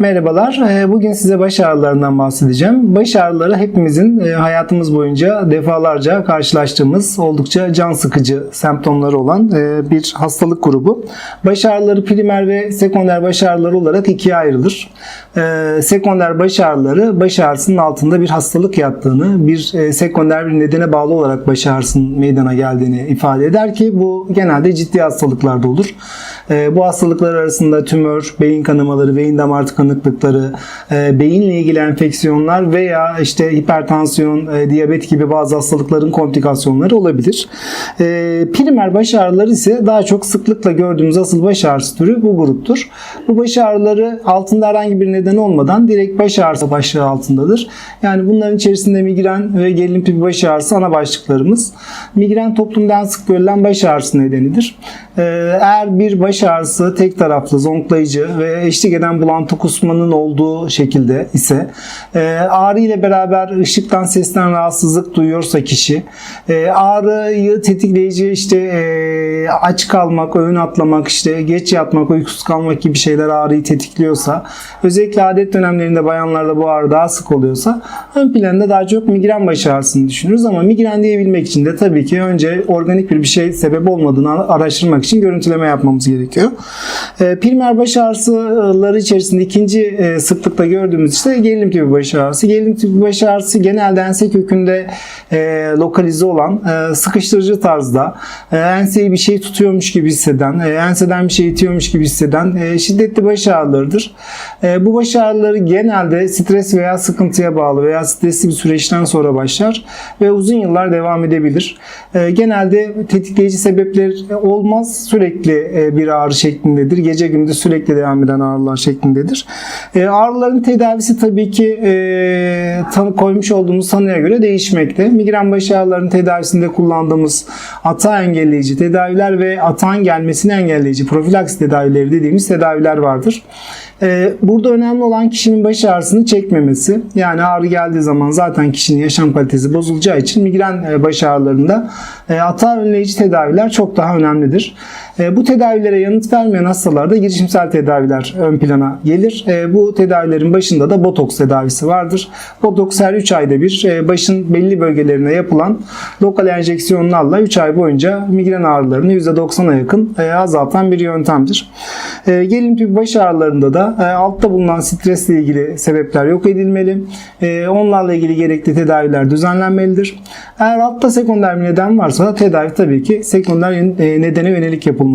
Merhabalar. Ee, Bugün size baş ağrılarından bahsedeceğim. Baş ağrıları hepimizin e, hayatımız boyunca defalarca karşılaştığımız oldukça can sıkıcı semptomları olan e, bir hastalık grubu. Baş ağrıları primer ve sekonder baş ağrıları olarak ikiye ayrılır. Ee, Sekonder baş ağrıları baş ağrısının altında bir hastalık yattığını, bir e, sekonder bir nedene bağlı olarak baş ağrısının meydana geldiğini ifade eder ki bu genelde ciddi hastalıklarda olur. Bu hastalıklar arasında tümör, beyin kanamaları, beyin damar tıkanıklıkları, e, beyinle ilgili enfeksiyonlar veya işte hipertansiyon, e, diyabet gibi bazı hastalıkların komplikasyonları olabilir. E, Primer baş ağrıları ise daha çok sıklıkla gördüğümüz asıl baş ağrısı türü bu gruptur. Bu baş ağrıları altında herhangi bir neden olmadan direkt baş ağrısı başlığı altındadır. Yani bunların içerisinde migren ve gerilim tipi baş ağrısı ana başlıklarımız. Migren toplumda en sık görülen baş ağrısı nedenidir. Eğer bir baş ağrısı tek taraflı, zonklayıcı ve eşlik eden bulantı kusmanın olduğu şekilde ise e, ağrı ile beraber ışıktan sesten rahatsızlık duyuyorsa kişi e, ağrıyı tetikleyici işte e, aç kalmak, öğün atlamak, işte geç yatmak, uykusuz kalmak gibi şeyler ağrıyı tetikliyorsa özellikle adet dönemlerinde bayanlarda bu ağrı daha sık oluyorsa ön planda daha çok migren baş ağrısını düşünürüz ama migren diyebilmek için de tabii ki önce organik bir bir şey sebep olmadığını araştırmak için görüntüleme yapmamız gerekiyor. E, primer baş ağrıları içerisinde ikinci e, sıklıkta gördüğümüz işte gerilim tipi baş ağrısı. Gerilim tipi baş ağrısı genelde ense kökünde e, lokalize olan e, sıkıştırıcı tarzda enseyi bir şey tutuyormuş gibi hisseden, enseden bir şey itiyormuş gibi hisseden şiddetli baş ağrılarıdır. Bu baş ağrıları genelde stres veya sıkıntıya bağlı veya stresli bir süreçten sonra başlar ve uzun yıllar devam edebilir. Genelde tetikleyici sebepler olmaz. Sürekli bir ağrı şeklindedir. Gece gündüz sürekli devam eden ağrılar şeklindedir. E, ağrıların tedavisi tabii ki e, tanı koymuş olduğumuz tanıya göre değişmekte. Migren baş ağrılarının tedavisinde kullandığımız ata engelleyici tedaviler ve atağın gelmesini engelleyici profilaks tedavileri dediğimiz tedaviler vardır. Ee, Burada önemli olan kişinin baş ağrısını çekmemesi. Yani ağrı geldiği zaman zaten kişinin yaşam kalitesi bozulacağı için migren e, baş ağrılarında e, hata önleyici tedaviler çok daha önemlidir. E, Bu tedavilere yanıt vermeyen hastalarda girişimsel tedaviler ön plana gelir. E, Bu tedavilerin başında da botoks tedavisi vardır. Botoks her 3 ayda bir e, başın belli bölgelerine yapılan lokal enjeksiyonlarla 3 ay boyunca migren ağrılarını %90'a yakın azaltan bir yöntemdir. E, Gerilim tipi baş ağrılarında da e, altta bulunan stresle ilgili sebepler yok edilmeli. E, Onlarla ilgili gerekli tedaviler düzenlenmelidir. Eğer altta sekonder bir neden varsa tedavi tabii ki sekonder e, nedene yönelik yapılmalı.